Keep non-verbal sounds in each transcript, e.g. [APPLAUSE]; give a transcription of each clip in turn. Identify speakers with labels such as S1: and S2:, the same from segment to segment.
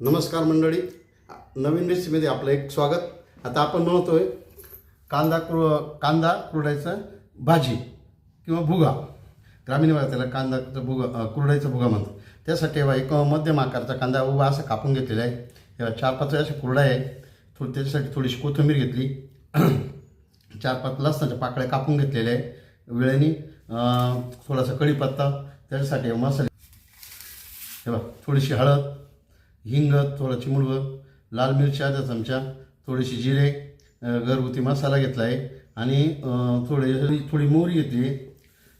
S1: नमस्कार मंडळी. नवीन रेसिपीमध्ये आपलं एक स्वागत. आता आपण बनवतोय कांदा कुर कांदा कुरडायचा भाजी किंवा भुगा. ग्रामीण भागात त्याला कांदा भुगा अं, कुरडायचा भुगा म्हणतो त्यासाठी बा एक मध्यम आकाराचा कांदा उभा असा कापून घेतलेला आहे. तेव्हा चार पाच अशा कुरड्या आहे थोडी त्याच्यासाठी थोडीशी कोथिंबीर घेतली. [CLEARS THROAT] चार पाच लसणाच्या पाकळ्या कापून घेतलेल्या आहे वेळेने थोडासा कढीपत्ता त्याच्यासाठी मसाले. हे थोडीशी हळद हिंग थोडं चिमुडवं लाल मिरच्या अर्धा चमचा थोडीशी जिरे घरगुती मसाला घेतला आहे आणि थोडे थोडी थोडी मोहरी घेतली.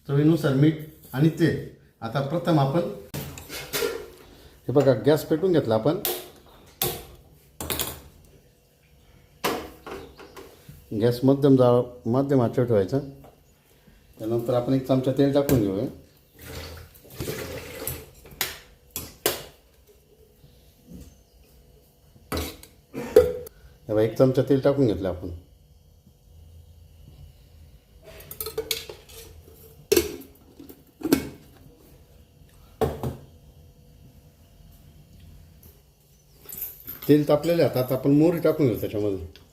S1: चवीनुसार मीठ आणि तेल. आता प्रथम आपण हे बघा गॅस पेटून घेतला आपण. गॅस मध्यम जा मध्यम आचेवर ठेवायचा. त्यानंतर आपण एक चमचा तेल टाकून घेऊया. बाबा एक चमचा तेल टाकून घेतलं आपण. तेल तापलेले आता आता आपण मोहरी टाकून घेऊ त्याच्यामध्ये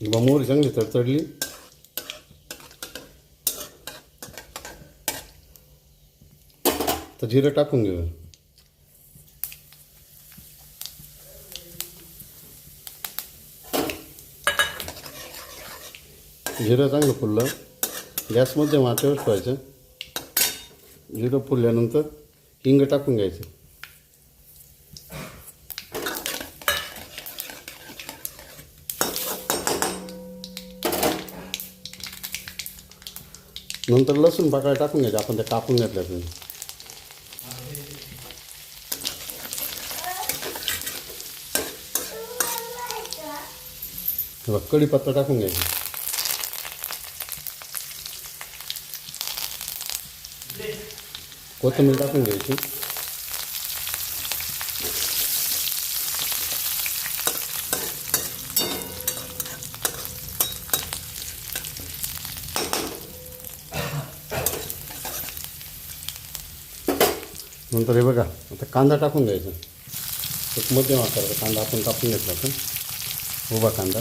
S1: बघा, मोहरी चांगली तडतडली. तर जिरं टाकून घेऊ जिरं चांगलं फुललं गॅसमध्ये माथ्यावर ठेवायचं जिरं फुलल्यानंतर हिंग टाकून घ्यायचं नंतर लसूण पाकळ्या टाकून घ्यायचं आपण त्या कापून घेतल्या तुम्ही बघ कढीपत्ता टाकून घ्यायचा. कोथिंबीर टाकून घ्यायची. नंतर हे बघा आता कांदा टाकून द्यायचा एक मध्यम आकाराचा कांदा आपण कापून घेतला पण उभा कांदा.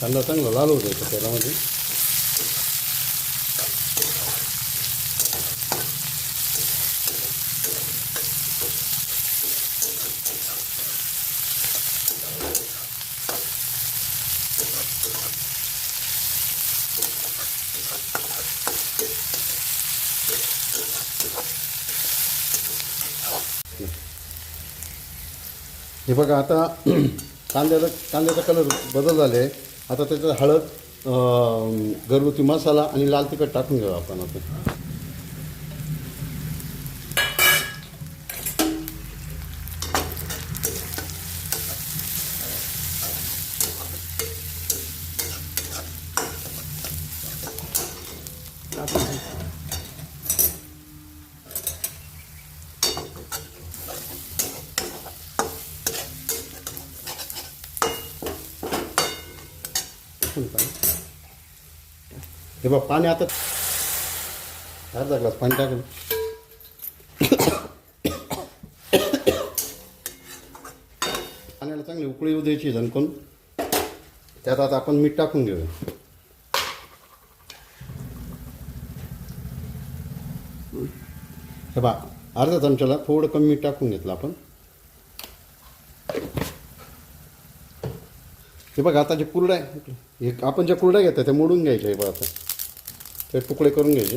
S1: कांदा चांगला लाल होऊ द्यायचा तेलामध्ये हे बघा आता कांद्याचा कांद्याचा कलर बदल झाले आहे आता त्याच्यात हळद घरगुती मसाला आणि लाल तिखट टाकून घेऊ आपण आता. हे बघ पाणी आता अर्धा ग्लास पाणी टाकून पाण्याला चांगली उकळी येऊ द्यायची झणकून. त्यात आता आपण मीठ टाकून घेऊया. हे बा अर्धा चमच्याला थोडं कमी मीठ टाकून घेतलं आपण. हे बघा आता जे कुरडा आहे, हे आपण ज्या कुरड्या घेतात त्या मोडून घ्यायच्या हे बघा आता. ते तुकडे करून घ्यायचे.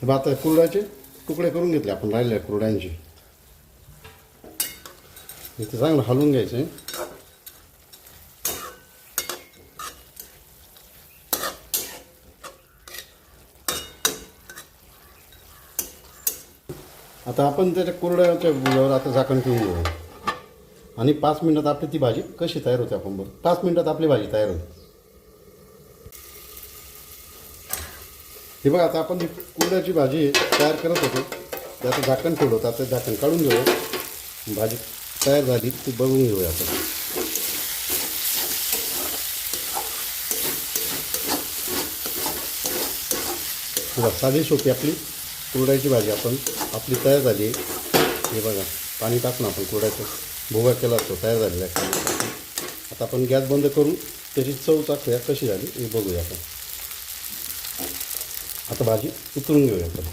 S1: हे बघा आता कुरड्याचे. तुकडे करून घेतले आपण राहिले कुरड्यांचे. इथे चांगलं हलवून घ्यायचे. आता आपण त्याच्या कुरड्याच्या गुलावर आता झाकण ठेवून घेऊ. आणि पाच मिनटात आपली ती भाजी कशी तयार होते आपण बघ. पाच मिनटात आपली भाजी तयार होते. हे बघा आता आपण ती कुरड्याची भाजी तयार करत होतो त्याचं झाकण ठेवलं होतं आता झाकण काढून घेऊ भाजी तयार झाली ती बघून घेऊया आपण. बघा साधी सोपी आपली कुरड्याची भाजी आपण आपली तयार झाली हे बघा पाणी टाकून आपण कुरड्याचं भोगा केला असतो तयार झालेला आता आपण गॅस बंद करून त्याची चव टाकूया कशी झाली हे बघूया आपण. आता भाजी उतरून घेऊया आपण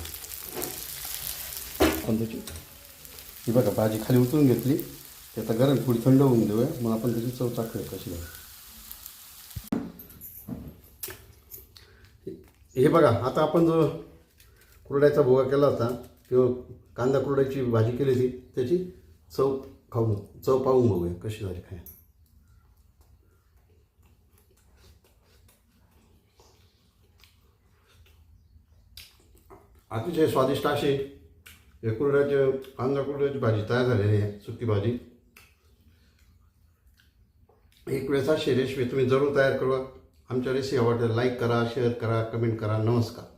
S1: आपण त्याची ही बघा भाजी खाली उतरून घेतली. ते आता गरम थोडी थंड होऊन देऊया मग आपण त्याची चव चाकूया कशी झाली हे बघा आता आपण जो कुरड्याचा भोगा केला होता किंवा कांदा कुरड्याची भाजी केली होती त्याची चव खाऊन चव पाहून बघूया कशी झाली काय. अतिशय स्वादिष्ट अशी हे कुरड्याचे कांदा कुरड्याची भाजी तयार झालेली आहे सुकी भाजी. एक वेळेस अशी रेसिपी तुम्ही जरूर तयार करा. आमच्या रेसिपी आवडते लाईक करा शेअर करा कमेंट करा. नमस्कार.